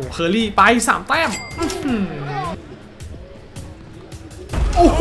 อ้เคอรี่ไปสามแต้มอื้อหือโอ้โห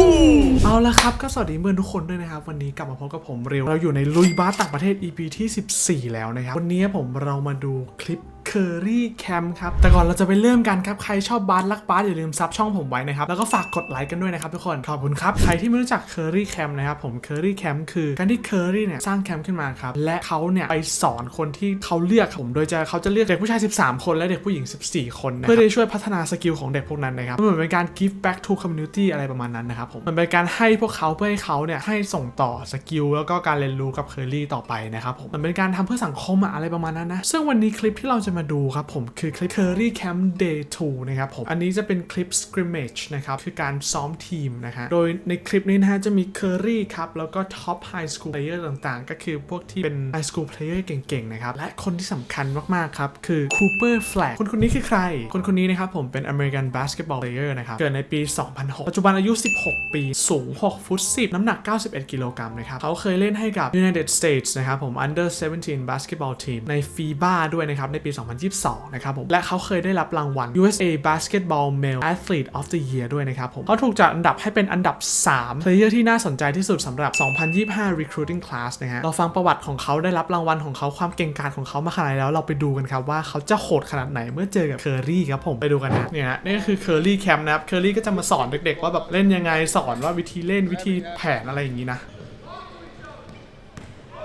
เอาละครับก็สวัสดีเพื่อนทุกคนด้วยนะครับ วันนี้กลับมาพบกับผมเร็วเราอยู่ในลุยบาสต่างประเทศ EP ที่ 14 แล้วนะครับ วันนี้ผมเรามาดูคลิป เคอรี่แคมป์ครับ แต่ก่อนเราจะไปเริ่มกันครับ ใครชอบบาสรักบาสอย่าลืมซับช่องผมไว้นะครับ แล้วก็ฝากกดไลค์กันด้วยนะครับทุกคน ขอบคุณครับ ใครที่ไม่รู้จักเคอรี่แคมป์นะครับผมเคอรี่แคมป์คือการที่เคอรี่เนี่ยสร้างแคมป์ขึ้นมาครับ และเขาเนี่ยไปสอนคนที่เขาเลือกผม โดยจะเขาจะเลือกเด็กผู้ชาย 13 คนและเด็กผู้หญิง 14 คนนะครับเพื่อที่จะช่วยพัฒนาสกิลของเด็กพวกนั้นนะครับมันเหมือนเป็นการ give back to community อะไรประมาณนั้นนะครับผมมันเป็นการให้พวกเขาเพื่อให้เขาเนี่ยให้ส่งต่อสกิลแล้วก็การเรียนรู้กับเคอรี่ต่อไปนะครับผมมันเป็นการทำเพื่อสังคมอะอะไรประมาณนั้นนะซึ่งวันนี้คลิปที่เราจะมาดูครับผมคือคลิป Curry Camp Day 2 นะครับผมอันนี้จะเป็นคลิป scrimmage นะครับคือการซ้อมทีมนะฮะโดยในคลิปนี้นะฮะจะมี Curry ครับแล้วก็ top high school player ต่างๆ ก็คือพวกที่เป็น high school player เก่งๆนะครับและคนที่สำคัญมากๆครับคือ Cooper Flag คนคนนี้คือใคร คนคนนี้นะครับผมเป็น American basketball player นะครับเกิดในปี 2006 ปัจจุบันอายุ 16 ปีสูง 6 ฟุต 10 น้ำหนัก 91 กิโลกรัมนะครับเขาเคยเล่นให้กับ United States นะครับผม under 17 basketball team ใน FIBA ด้วยนะครับในปี2022 นะครับผม และเขาเคยได้รับรางวัล USA Basketball Male Athlete of the Year ด้วยนะครับผม เขาถูกจัดอันดับให้เป็นอันดับ3 player ที่น่าสนใจที่สุดสำหรับ 2025 recruiting class นะฮะ เราฟังประวัติของเขาได้รับรางวัลของเขาความเก่งกาจของเขามาขนาดไหนแล้วเราไปดูกันครับว่าเขาจะโหดขนาดไหนเมื่อเจอกับเคอรี่ครับผมไปดูกันนะเนี่ยนี่ก็คือเคอรี่แคมป์นะครับเคอรี่ก็จะมาสอนเด็กๆ ว่าแบบเล่นยังไงสอนว่าวิธีเล่นวิธีแผนอะไรอย่างนี้นะ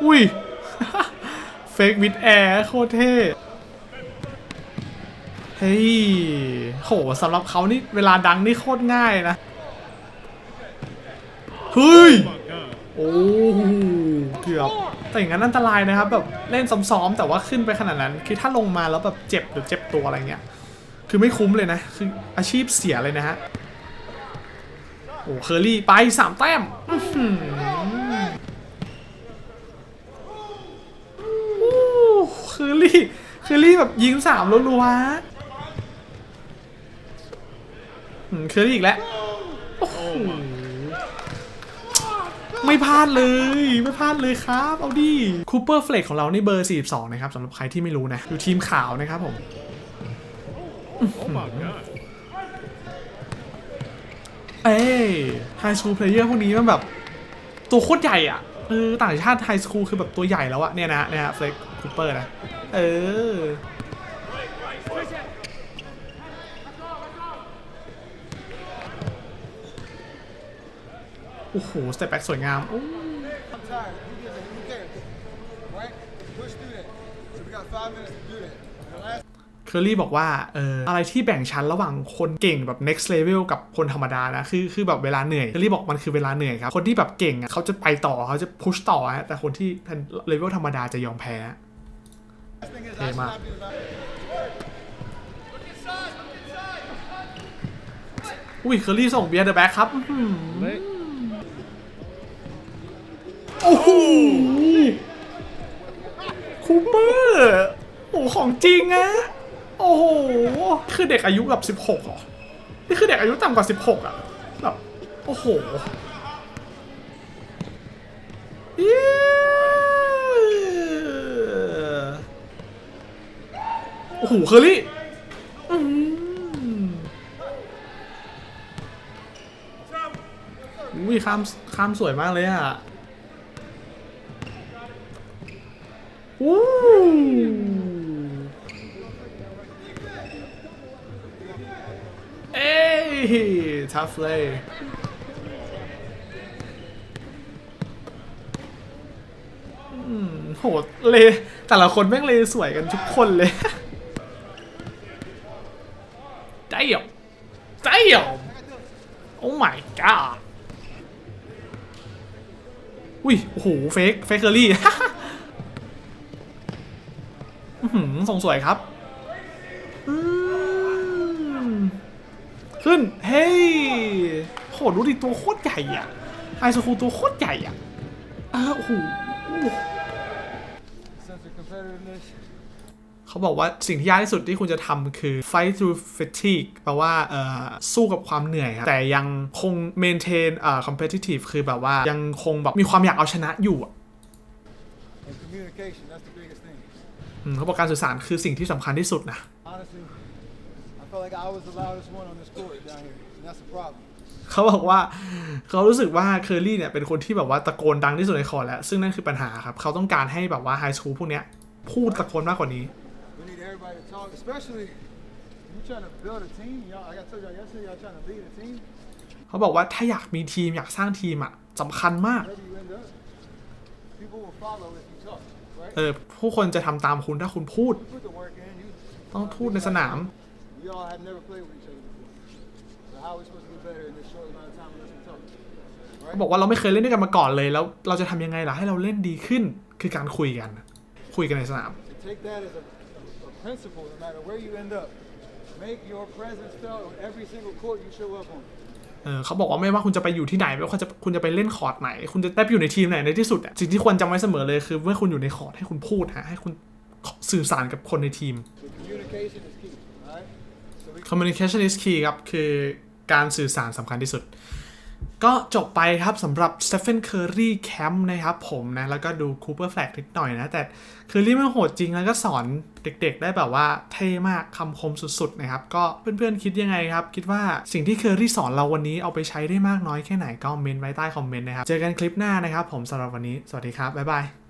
อุ้ยเฟกวิดแอร์โคตรเท่ ฮ้ยโหสำหรับเขานี่เวลาดังนี่โคตรง่ายนะ เฮ้ย โอ้โหเกือบ แต่อย่างนั้นอันตรายนะครับ แบบเล่นซ้อมๆแต่ว่าขึ้นไปขนาดนั้น คือถ้าลงมาแล้วแบบเจ็บหรือเจ็บตัวอะไรเงี้ย คือไม่คุ้มเลยนะ คืออาชีพเสียเลยนะฮะ โอ้เคอรี่ไปสามแต้มอื้อหือโอ้เคอรี่เคอรี่แบบยิงสามรัวๆอืม เคอรี่อีกแล้วโอ้โหไม่พลาดเลย ไม่พลาดเลยครับ เอาดิคูเปอร์เฟลกของเรานี่เบอร์ 42 นะครับสำหรับใครที่ไม่รู้นะ อยู่ทีมขาวนะครับผมเอ้ยไฮสคูลเพลเยอร์พวกนี้มันแบบ ตัวโคตรใหญ่อะเออต่างชาติไฮสคูลคือแบบตัวใหญ่แล้วอะเนี่ยนะเนี่ยฮะเฟลกคูเปอร์นะ เออ โอ้โหสเต็ปแบ็กสวยงามโอ้ I'm tired. Who gives a who cares? Right? Push through that. So we got five minutes to do that. The last เคอรี่บอกว่าเอออะไรที่แบ่งชั้นระหว่างคนเก่งแบบ next level กับคนธรรมดานะ คือคือแบบเวลาเหนื่อย เคอรี่บอกมันคือเวลาเหนื่อยครับ คนที่แบบเก่งอะเขาจะไปต่อเขาจะพุชต่อฮะแต่คนที่เลเวลธรรมดาจะยอมแพ้ thing is, Hey, I should Ma. not be allowed. อุ้ยเคอรี่ส่งเบียร์เดอะแบ็คครับอื้อหือ โอ้โหคูเปอร์โอ้ของจริงอะโอ้โหคือเด็กอายุกับ16เหรอนี่คือเด็กอายุต่ำกว่า 16อะแบบโอ้โหเย้โอ้โหเคอรี่อืมอุ้ยข้ามข้ามสวยมากเลยอะ วู้เอ้ยทัฟเลยโหเลแต่ละคนแม่งเลสวยกันทุกคนเลยได้เหรอได้เหรอ Oh my god อุ้ย โอ้โห เฟกเฟกเกอรี่ ส่งสวยครับอืมขึ้น เฮ้ยโหดูดิตัวโคตรใหญ่อะไฮสคูลตัวโคตรใหญ่อะเออโอ้โห Sense of competitiveness. เขาบอกว่าสิ่งที่ยากที่สุดที่คุณจะทำคือ fight through fatigue แปลว่าเอ่อสู้กับความเหนื่อยครับ แต่ยังคง maintain เอ่อ competitive คือแบบว่ายังคงแบบมีความอยากเอาชนะอยู่อะ And communication, that's the biggest thing. อืม เขาบอกการสื่อสารคือสิ่งที่สำคัญที่สุดนะ Honestly, felt like I was the loudest one on this court down here, and that's the problem. เขาบอกว่าเขารู้สึกว่าเคอรี่เนี่ยเป็นคนที่แบบว่าตะโกนดังที่สุดในคอร์ตแล้ว ซึ่งนั่นคือปัญหาครับ เขาต้องการให้แบบว่าไฮสคูลพวกเนี้ยพูดตะโกนมากกว่านี้ We need everybody to talk, especially you trying to build a team. Y'all, like I told y'all yesterday, y'all trying to lead a team. เขาบอกว่าถ้าอยากมีทีมอยากสร้างทีมอะสำคัญมาก Wherever you end up, people will follow if you talk, right? เออผู้คนจะทำตามคุณถ้าคุณพูด ต้องพูดในสนาม บอกว่าเราไม่เคยเล่นด้วยกันมาก่อนเลยแล้ว เราจะทำยังไงล่ะให้เราเล่นดีขึ้น คือการคุยกัน คุยกันในสนาม เออเขาบอกว่าไม่ว่าคุณจะไปอยู่ที่ไหนไม่ว่าคุณจะคุณจะไปเล่นคอร์ดไหน คุณจะได้ไปอยู่ในทีมไหนในที่สุดอะสิ่งที่ควรจำไว้เสมอเลยคือเมื่อคุณอยู่ในคอร์ดให้คุณพูดฮะให้คุณสื่อสารกับคนในทีม So communication is key, alright? So we communication is key ครับคือการสื่อสารสำคัญที่สุด ก็จบไปครับสำหรับสเตฟานเคอร์รี่แคมป์นะครับผมนะ แล้วก็ดูคูเปอร์แฟลกนิดหน่อยนะ แต่ Curry มันโหดจริงแล้วก็สอนเด็กๆ ได้แบบว่าเท่มากคำคมสุดๆ นะครับ ก็เพื่อนๆ คิดยังไงครับ คิดว่าสิ่งที่เคอร์รี่สอนเราวันนี้เอาไปใช้ได้มากน้อยแค่ไหนก็เมนไว้ใต้คอมเมนต์นะครับ เจอกันคลิปหน้านะครับผมสำหรับวันนี้ สวัสดีครับ บ๊ายบาย